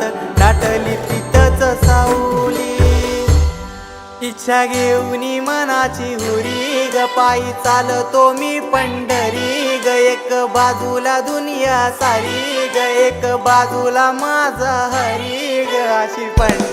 हात दाटली तिथंच साऊली इच्छा घेऊन मनाची हुरी ग पायी चालतो मी पंढरी ग एक बाजूला दुनिया सारी ग एक बाजूला माझा हरी ग अशी पंढरी